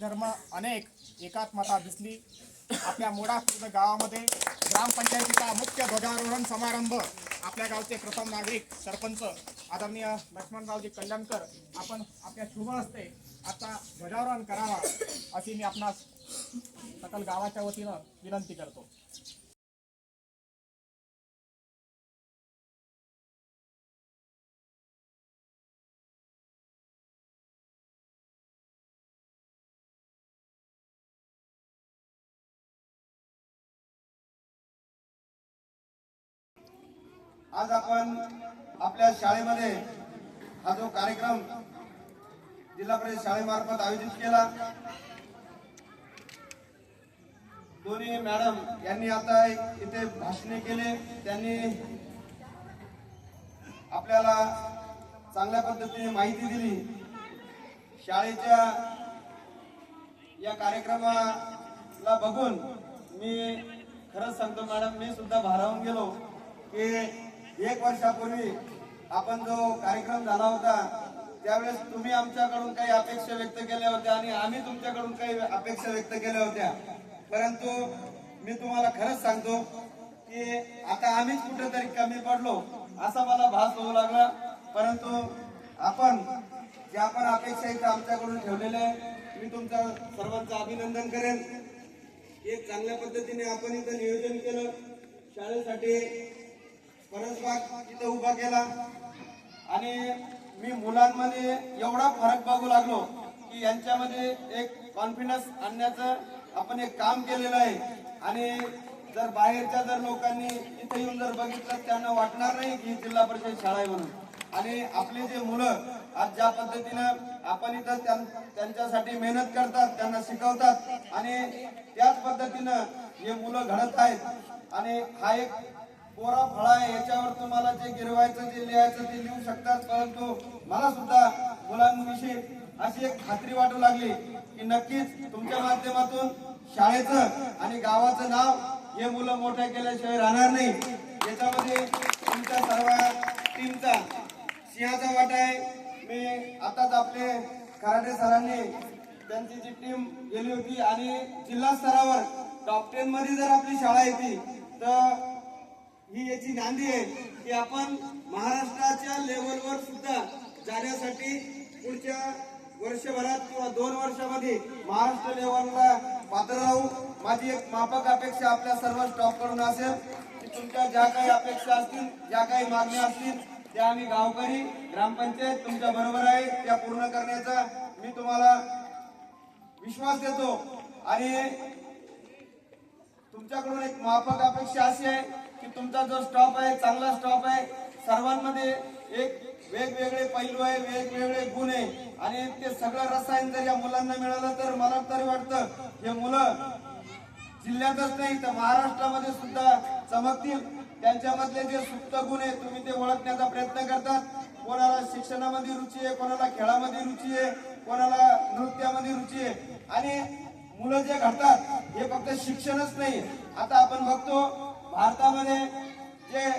धर्म अनेक एकात्मता दिसली. आपल्या मोडा गावामध्ये ग्रामपंचायतीचा मुख्य ध्वजारोहण समारंभ आपल्या गावचे प्रथम नागरिक सरपंच आदरणीय लक्ष्मणरावजी कल्याणकर. आपण आपल्या शुभ हस्ते आता ध्वजारोहण करावा अशी मी आपणास सकल गावाच्या वतीनं विनंती करतो. आज आपण आपल्या शाळेमध्ये हा जो कार्यक्रम जिल्हा परिषद शाळेमार्फत आयोजित केला दोन्ही मॅडम यांनी आता इथे भाषणे केले. त्यांनी आपल्याला चांगल्या पद्धतीने माहिती दिली. शाळेच्या या कार्यक्रमाला बघून मी खरंच सांगतो मॅडम मी सुद्धा भारावून गेलो की एक वर्षापूर्वी आपण जो कार्यक्रम झाला होता त्यावेळेस तुम्ही आमच्याकडून काही अपेक्षा व्यक्त केल्या होत्या आणि आम्ही तुमच्याकडून काही अपेक्षा व्यक्त केल्या होत्या. परंतु मी तुम्हाला खरंच सांगतो की आता आम्हीच कुठेतरी कमी पडलो असा मला भास होऊ लागला. परंतु आपण जे आपण अपेक्षा इथं आमच्याकडून ठेवलेल्या आहे मी तुमचं सर्वांचं अभिनंदन करेन. एक चांगल्या पद्धतीने आपण इथं नियोजन केलं. शाळेसाठी परसबाग इथं उभा केला. आणि मी मुलांमध्ये एवढा फरक बघू लागलो की यांच्यामध्ये एक कॉन्फिडन्स आणण्याचं आपण एक काम केलेलं आहे. आणि जर बाहेरच्या जर लोकांनी इथे येऊन जर बघितलं त्यांना वाटणार नाही की जिल्हा परिषद शाळा आहे म्हणून. आणि आपली जे मुलं आज ज्या पद्धतीनं आपण इथं त्यां- त्यांच्यासाठी मेहनत करतात त्यांना शिकवतात आणि त्याच पद्धतीनं हे मुलं घडत आहेत. आणि हा एक कोरा फळा आहे याच्यावर तुम्हाला जे गिरवायचं जे लिहायचं ते लिहू शकतात परंतु मला सुद्धा मुलांविषयी अशी एक खात्री वाटू लागली की नक्कीच तुमच्या माध्यमातून शाळेचं आणि गावाचं नाव हे मुलं मोठ्या केल्याशिवाय राहणार नाही. याच्यामध्ये तुमच्या सर्व टीमचा सिंहाचा वाटा आहे. मी आताच आपले कराटे सरांनी त्यांची जी टीम गेली होती आणि जिल्हा स्तरावर टॉप टेन मध्ये जर आपली शाळा येते तर ही याची नांदी आहे की आपण महाराष्ट्राच्या लेवलवर सुद्धा जाण्यासाठी पुढच्या वर्षभरात किंवा दोन वर्षामध्ये महाराष्ट्र लेवलला पात्र राहू. माझी एक माफक अपेक्षा आपल्या सर्व स्टॉपकडून असेल की तुमच्या ज्या काही अपेक्षा असतील ज्या काही मागण्या असतील त्या आम्ही गावकरी ग्रामपंचायत तुमच्या बरोबर आहे त्या पूर्ण करण्याचा मी तुम्हाला विश्वास देतो. आणि तुमच्याकडून एक माफक अपेक्षा अशी आहे की तुमचा जो स्टॉप आहे चांगला स्टॉप आहे सर्वांमध्ये एक वेगवेगळे पैलू आहे वेगवेगळे गुण आहे. आणि ते सगळं रसायन जर या मुलांना मिळालं तर मला तरी वाटतं हे मुलं जिल्ह्यातच नाही तर महाराष्ट्रामध्ये सुद्धा चमकतील. त्यांच्यामधले जे सुप्त गुण आहे तुम्ही ते ओळखण्याचा प्रयत्न करतात. कोणाला शिक्षणामध्ये रुची आहे कोणाला खेळामध्ये रुची आहे कोणाला नृत्यामध्ये रुची आहे. आणि मुलं जे घडतात हे फक्त शिक्षणच नाही. आता आपण बघतो भारतामध्ये जे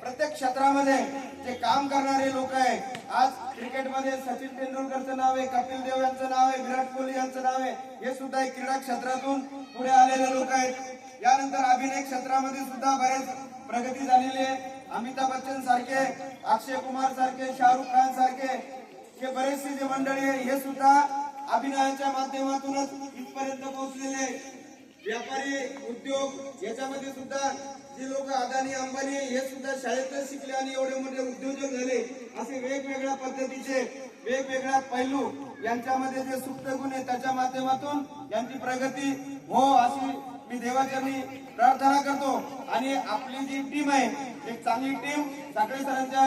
प्रत्येक क्षेत्रामध्ये जे काम करणारे लोक आहे आज क्रिकेटमध्ये सचिन तेंडुलकरचं नाव आहे कपिल देव यांचं नाव आहे विराट कोहली यांचं नाव आहे हे सुद्धा एक क्रीडा क्षेत्रातून पुढे आलेले लोक आहेत. यानंतर अभिनय क्षेत्रामध्ये सुद्धा बरेच प्रगती झालेली आहे. अमिताभ बच्चन सारखे अक्षय कुमार सारखे शाहरुख खान सारखे हे बरेचसे जे मंडळी आहे हे सुद्धा अभिनयाच्या माध्यमातूनच इथपर्यंत पोहोचलेले व्यापारी उद्योग याच्यामध्ये सुद्धा जे लोक अदानी अंबानी हे सुद्धा शाळेतच शिकले आणि एवढे मोठे उद्योजक झाले. असे वेगवेगळ्या पद्धतीचे वेगवेगळ्या पैलू यांच्यामध्ये जे सुप्त गुण आहे त्याच्या माध्यमातून यांची प्रगती हो अशी मी देवाचरणी प्रार्थना करतो. आणि आपली जी टीम आहे एक चांगली टीम साखळे सरांच्या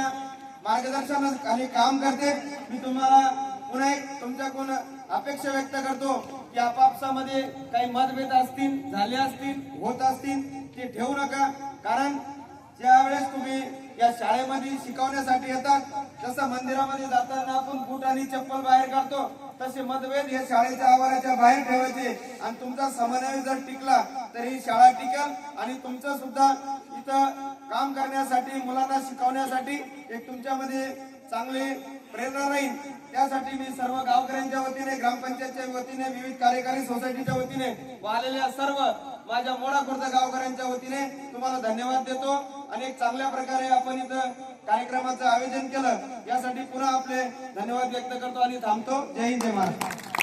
मार्गदर्शनाखाली काम करते. मी तुम्हाला पुन्हा एक तुमच्याकडून अपेक्षा व्यक्त करतो की आपापसामध्ये काही मतभेद असतील झाले असतील होत असतील ते ठेवू नका. कारण ज्यावेळेस तुम्ही या शाळेमध्ये शिकवण्यासाठी येतात जसं मंदिरामध्ये जाताना आपण बूट आणि चप्पल बाहेर काढतो तसे मतभेद हे शाळेच्या आवाराच्या बाहेर ठेवायचे. आणि तुमचा समन्वय जर टिकला तर ही शाळा टिकल. आणि तुमचं सुद्धा इथं काम करण्यासाठी मुलांना शिकवण्यासाठी एक तुमच्यामध्ये चांगली प्रेरणा राहील त्यासाठी मी सर्व गावकऱ्यांच्या वतीने ग्रामपंचायतच्या वतीने विविध कार्यकारी सोसायटीच्या वतीने व आलेल्या सर्व माझ्या मोडा खुर्द गावकऱ्यांच्या वतीने तुम्हाला धन्यवाद देतो. आणि चांगल्या प्रकारे आपण इथं कार्यक्रमाचं आयोजन केलं. यासाठी पुन्हा आपले धन्यवाद व्यक्त करतो आणि थांबतो. जय हिंद जय महाराष्ट्र.